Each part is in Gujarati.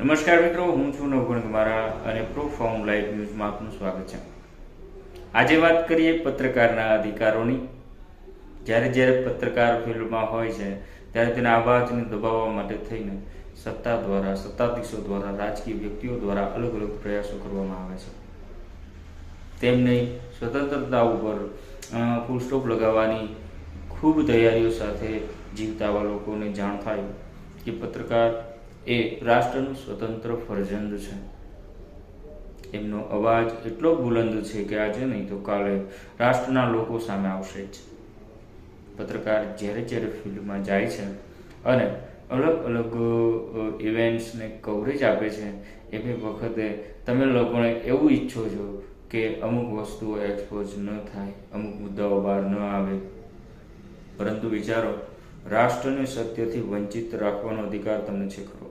નમસ્કાર મિત્રો, હું છું નવગુણ કુમારા અને પ્રૂફ ફોર્મ લાઈવ ન્યૂઝમાં આપનું સ્વાગત છે. આજે વાત કરીએ પત્રકારના અધિકારોની. જ્યારે જ્યારે પત્રકાર ફિલ્ડમાં હોય છે, ત્યારે તેના અવાજને દબાવવા માટે થઈને સત્તા દ્વારા, સત્તાધીશો દ્વારા, રાજકીય વ્યક્તિઓ દ્વારા અલગ અલગ પ્રયાસો કરવામાં આવે છે. તેમને સ્વતંત્રતા ઉપર ફૂલ સ્ટોપ લગાવવાની ખૂબ તૈયારીઓ સાથે જીવતા આવા લોકોને જાણ થાય કે પત્રકાર એ રાષ્ટ્રનું સ્વતંત્ર ફરજંદ છે. એમનો અવાજ એટલો બુલંદ છે કે આજે નહીં તો કાલે રાષ્ટ્રના લોકો સામે આવશે જ. પત્રકાર જ્યારે જ્યારે ફિલ્ડમાં જાય છે અને અલગ અલગ ઇવેન્ટ્સને કવરેજ આપે છે એવી વખતે તમે લોકોને એવું ઈચ્છો છો કે અમુક વસ્તુઓ એક્સપોઝ ન થાય, અમુક મુદ્દાઓ બહાર ન આવે. પરંતુ વિચારો, રાષ્ટ્રને સત્યથી વંચિત રાખવાનો અધિકાર તમને છે ખરો.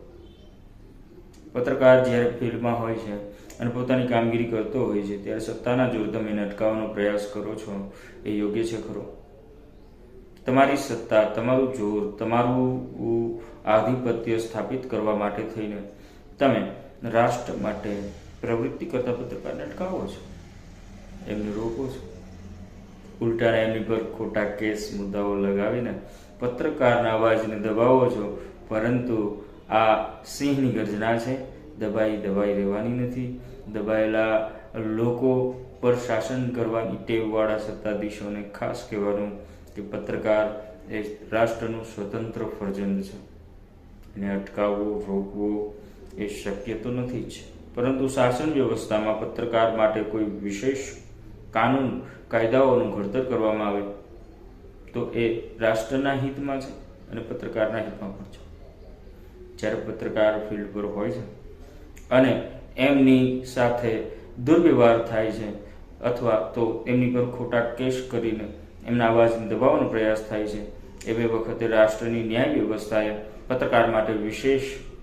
પત્રકાર જ્યારે ફિલ્ડમાં હોય છે અને પોતાની કામગીરી કરતો હોય છે, ત્યારે સત્તાના જોર તમે અટકાવવાનો પ્રયાસ કરો છો. એ યોગ્ય છે ખરો? તમારી સત્તા, તમારું જોર, તમારું આધિપત્ય સ્થાપિત કરવા માટે થઈને તમે રાષ્ટ્ર માટે પ્રવૃત્તિ કરતા પત્રકારને અટકાવો છો? એમને રોકો છો? ઉલટાના એમની પર ખોટા કેસ, મુદ્દાઓ લગાવીને પત્રકારના અવાજને દબાવો છો, પરંતુ આ સિંહની ગર્જના છે. દબાઈ દબાઈ રહેવાની નથી. દબાયેલા લોકો પર શાસન કરવાની ટેવવાળા સત્તાધીશોને ખાસ કહેવાનું કે પત્રકાર એ રાષ્ટ્રનું સ્વતંત્ર ફરજંદ છે. એને અટકાવવો, રોકવો એ શક્ય તો નથી જ. પરંતુ શાસન વ્યવસ્થામાં પત્રકાર માટે કોઈ વિશેષ કાનૂન, કાયદાઓનું ઘડતર કરવામાં આવે તો એ રાષ્ટ્રના હિતમાં છે અને પત્રકારના હિતમાં પણ છે. જ્યારે પત્રકાર ફિલ્ડ પર હોય છે. અને એમની સાથે દુર્વ્યવહાર થાય છે અથવા તો એમની પર ખોટા કેસ કરીને એમના અવાજને દબાવવાનો પ્રયાસ થાય છે. એવી વખતે રાષ્ટ્રની ન્યાય વ્યવસ્થાએ પત્રકાર માટે વિશેષ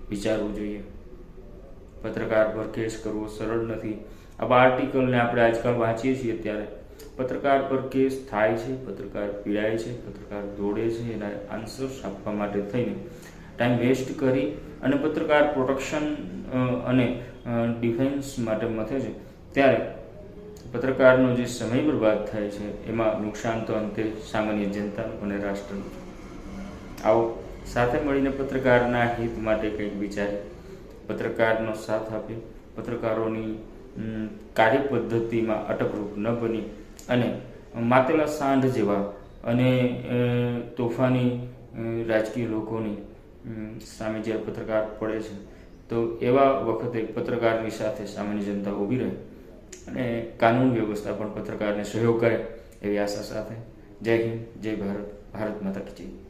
વિચારવું જોઈએ. પત્રકાર પર કેસ કરવો સરળ નથી. આ આર્ટિકલને આપણે આજકાલ વાંચીએ છીએ ત્યારે પત્રકાર પર કેસ થાય છે, પત્રકાર પીડાય છે, પત્રકાર દોડે છે, એના આન્સર્સ આપવા માટે થઈને. ટાઈમ વેસ્ટ કરી અને પત્રકાર પ્રોટેક્શન અને ડિફેન્સ માટે મથે છે. ત્યારે પત્રકારનો જે સમય બરબાદ થાય છે, એમાં નુકસાન તો અંતે સામાન્ય જનતાનું અને રાષ્ટ્રનું આવો, સાથે મળીને પત્રકારના હિત માટે કંઈક વિચારે. પત્રકારનો સાથ આપી, પત્રકારોની કાર્ય પદ્ધતિમાં અટકરૂપ ન બની અને માતેલા સાંઢ જેવા અને તોફાની રાજકીય લોકોની સામે જ્યારે પત્રકાર પડે છે. તો એવા વખતે પત્રકારની સાથે સામાન્ય જનતા ઊભી રહે અને કાનૂન વ્યવસ્થા પણ પત્રકારને સહયોગ કરે એવી આશા સાથે. જય હિન્દ, જય ભારત ભારત માતા કી